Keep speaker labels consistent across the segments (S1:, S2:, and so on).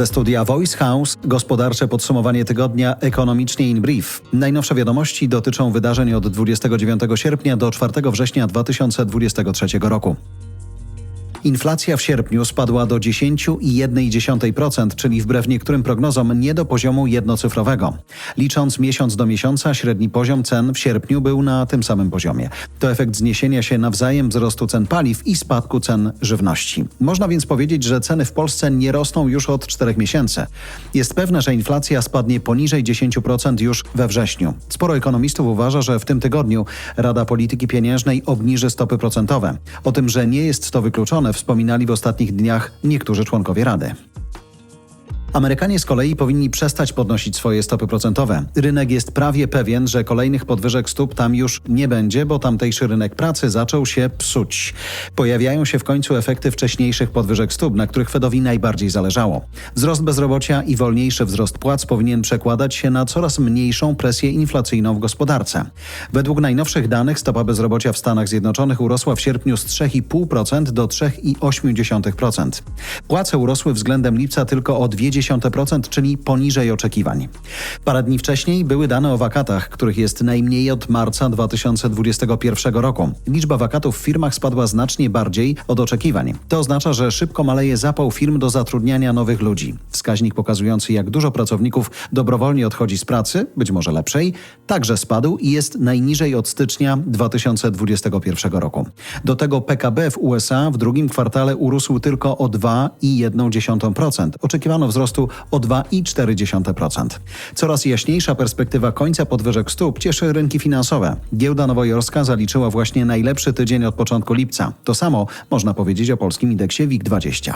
S1: Ze studia Voice House gospodarcze podsumowanie tygodnia ekonomicznie in brief. Najnowsze wiadomości dotyczą wydarzeń od 29 sierpnia do 4 września 2023 roku. Inflacja w sierpniu spadła do 10,1%, czyli wbrew niektórym prognozom nie do poziomu jednocyfrowego. Licząc miesiąc do miesiąca, średni poziom cen w sierpniu był na tym samym poziomie. To efekt zniesienia się nawzajem wzrostu cen paliw i spadku cen żywności. Można więc powiedzieć, że ceny w Polsce nie rosną już od czterech miesięcy. Jest pewne, że inflacja spadnie poniżej 10% już we wrześniu. Sporo ekonomistów uważa, że w tym tygodniu Rada Polityki Pieniężnej obniży stopy procentowe. O tym, że nie jest to wykluczone, wspominali w ostatnich dniach niektórzy członkowie Rady. Amerykanie z kolei powinni przestać podnosić swoje stopy procentowe. Rynek jest prawie pewien, że kolejnych podwyżek stóp tam już nie będzie, bo tamtejszy rynek pracy zaczął się psuć. Pojawiają się w końcu efekty wcześniejszych podwyżek stóp, na których Fedowi najbardziej zależało. Wzrost bezrobocia i wolniejszy wzrost płac powinien przekładać się na coraz mniejszą presję inflacyjną w gospodarce. Według najnowszych danych stopa bezrobocia w Stanach Zjednoczonych urosła w sierpniu z 3,5% do 3,8%. Płace urosły względem lipca tylko o 0,2%, czyli poniżej oczekiwań. Parę dni wcześniej były dane o wakatach, których jest najmniej od marca 2021 roku. Liczba wakatów w firmach spadła znacznie bardziej od oczekiwań. To oznacza, że szybko maleje zapał firm do zatrudniania nowych ludzi. Wskaźnik pokazujący, jak dużo pracowników dobrowolnie odchodzi z pracy, być może lepszej, także spadł i jest najniżej od stycznia 2021 roku. Do tego PKB w USA w drugim kwartale urósł tylko o 2,1%. Oczekiwano wzrostu o 2,4%. Coraz jaśniejsza perspektywa końca podwyżek stóp cieszy rynki finansowe. Giełda nowojorska zaliczyła właśnie najlepszy tydzień od początku lipca. To samo można powiedzieć o polskim indeksie WIG20.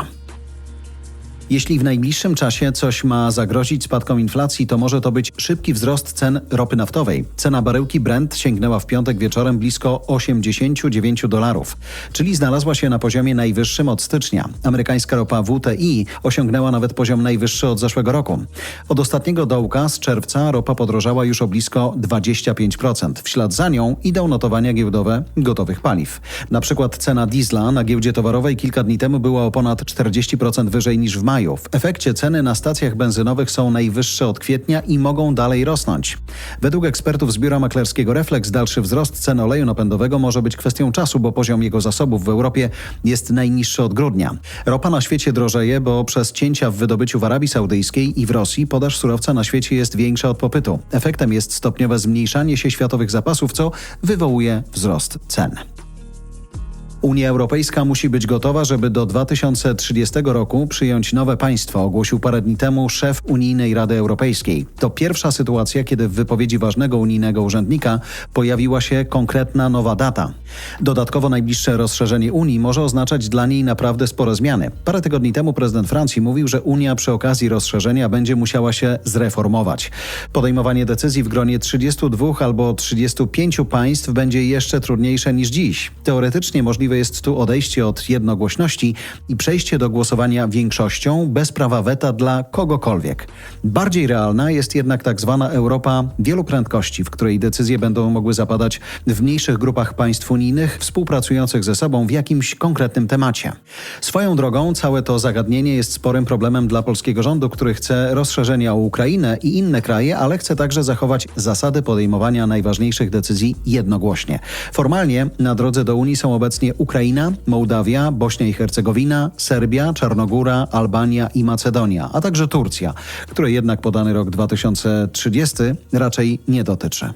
S1: Jeśli w najbliższym czasie coś ma zagrozić spadkom inflacji, to może to być szybki wzrost cen ropy naftowej. Cena baryłki Brent sięgnęła w piątek wieczorem blisko 89 dolarów, czyli znalazła się na poziomie najwyższym od stycznia. Amerykańska ropa WTI osiągnęła nawet poziom najwyższy od zeszłego roku. Od ostatniego dołka z czerwca ropa podrożała już o blisko 25%. W ślad za nią idą notowania giełdowe gotowych paliw. Na przykład cena diesla na giełdzie towarowej kilka dni temu była o ponad 40% wyżej niż w maju maju. W efekcie ceny na stacjach benzynowych są najwyższe od kwietnia i mogą dalej rosnąć. Według ekspertów z biura maklerskiego Reflex dalszy wzrost cen oleju napędowego może być kwestią czasu, bo poziom jego zasobów w Europie jest najniższy od grudnia. Ropa na świecie drożeje, bo przez cięcia w wydobyciu w Arabii Saudyjskiej i w Rosji podaż surowca na świecie jest większa od popytu. Efektem jest stopniowe zmniejszanie się światowych zapasów, co wywołuje wzrost cen. Unia Europejska musi być gotowa, żeby do 2030 roku przyjąć nowe państwa, ogłosił parę dni temu szef Unijnej Rady Europejskiej. To pierwsza sytuacja, kiedy w wypowiedzi ważnego unijnego urzędnika pojawiła się konkretna nowa data. Dodatkowo najbliższe rozszerzenie Unii może oznaczać dla niej naprawdę spore zmiany. Parę tygodni temu prezydent Francji mówił, że Unia przy okazji rozszerzenia będzie musiała się zreformować. Podejmowanie decyzji w gronie 32 albo 35 państw będzie jeszcze trudniejsze niż dziś. Teoretycznie możliwe jest tu odejście od jednogłośności i przejście do głosowania większością bez prawa weta dla kogokolwiek. Bardziej realna jest jednak tak zwana Europa wielu prędkości, w której decyzje będą mogły zapadać w mniejszych grupach państw unijnych współpracujących ze sobą w jakimś konkretnym temacie. Swoją drogą całe to zagadnienie jest sporym problemem dla polskiego rządu, który chce rozszerzenia o Ukrainę i inne kraje, ale chce także zachować zasady podejmowania najważniejszych decyzji jednogłośnie. Formalnie na drodze do Unii są obecnie Ukraina, Mołdawia, Bośnia i Hercegowina, Serbia, Czarnogóra, Albania i Macedonia, a także Turcja, której jednak podany rok 2030 raczej nie dotyczy.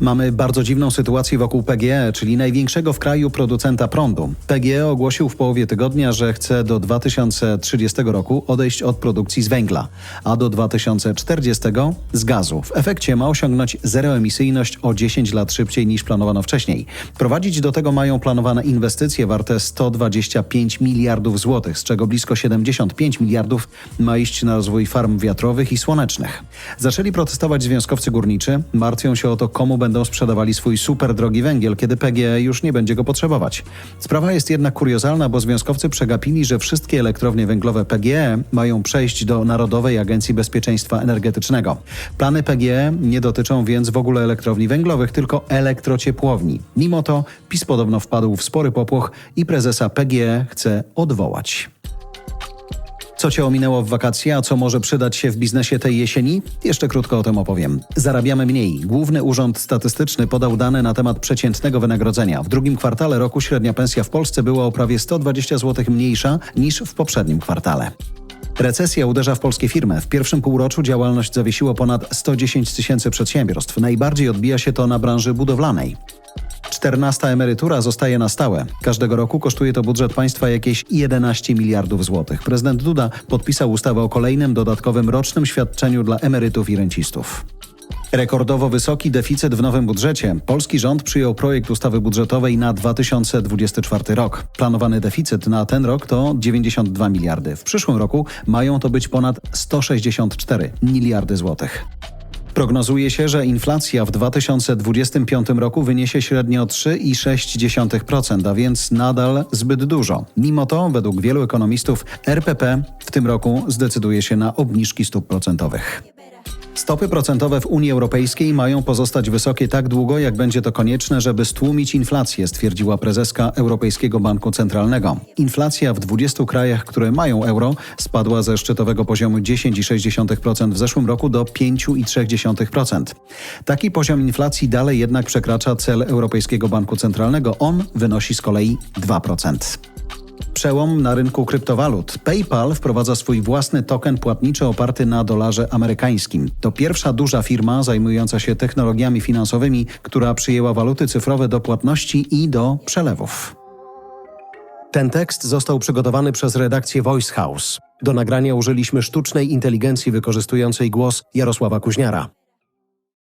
S1: Mamy bardzo dziwną sytuację wokół PGE, czyli największego w kraju producenta prądu. PGE ogłosił w połowie tygodnia, że chce do 2030 roku odejść od produkcji z węgla, a do 2040 z gazu. W efekcie ma osiągnąć zeroemisyjność o 10 lat szybciej niż planowano wcześniej. Prowadzić do tego mają planowane inwestycje warte 125 miliardów złotych, z czego blisko 75 miliardów ma iść na rozwój farm wiatrowych i słonecznych. Zaczęli protestować związkowcy górniczy, martwią się o to, komu będą sprzedawali swój super drogi węgiel, kiedy PGE już nie będzie go potrzebować. Sprawa jest jednak kuriozalna, bo związkowcy przegapili, że wszystkie elektrownie węglowe PGE mają przejść do Narodowej Agencji Bezpieczeństwa Energetycznego. Plany PGE nie dotyczą więc w ogóle elektrowni węglowych, tylko elektrociepłowni. Mimo to PiS podobno wpadł w spory popłoch i prezesa PGE chce odwołać. Co Cię ominęło w wakacje, a co może przydać się w biznesie tej jesieni? Jeszcze krótko o tym opowiem. Zarabiamy mniej. Główny Urząd Statystyczny podał dane na temat przeciętnego wynagrodzenia. W drugim kwartale roku średnia pensja w Polsce była o prawie 120 zł mniejsza niż w poprzednim kwartale. Recesja uderza w polskie firmy. W pierwszym półroczu działalność zawiesiło ponad 110 tysięcy przedsiębiorstw. Najbardziej odbija się to na branży budowlanej. 14 emerytura zostaje na stałe. Każdego roku kosztuje to budżet państwa jakieś 11 miliardów złotych. Prezydent Duda podpisał ustawę o kolejnym dodatkowym rocznym świadczeniu dla emerytów i rencistów. Rekordowo wysoki deficyt w nowym budżecie. Polski rząd przyjął projekt ustawy budżetowej na 2024 rok. Planowany deficyt na ten rok to 92 miliardy. W przyszłym roku mają to być ponad 164 miliardy złotych. Prognozuje się, że inflacja w 2025 roku wyniesie średnio 3,6%, a więc nadal zbyt dużo. Mimo to, według wielu ekonomistów, RPP w tym roku zdecyduje się na obniżki stóp procentowych. Stopy procentowe w Unii Europejskiej mają pozostać wysokie tak długo, jak będzie to konieczne, żeby stłumić inflację, stwierdziła prezeska Europejskiego Banku Centralnego. Inflacja w 20 krajach, które mają euro, spadła ze szczytowego poziomu 10,6% w zeszłym roku do 5,3%. Taki poziom inflacji dalej jednak przekracza cel Europejskiego Banku Centralnego. On wynosi z kolei 2%. Przełom na rynku kryptowalut. PayPal wprowadza swój własny token płatniczy oparty na dolarze amerykańskim. To pierwsza duża firma zajmująca się technologiami finansowymi, która przyjęła waluty cyfrowe do płatności i do przelewów. Ten tekst został przygotowany przez redakcję Voice House. Do nagrania użyliśmy sztucznej inteligencji wykorzystującej głos Jarosława Kuźniara.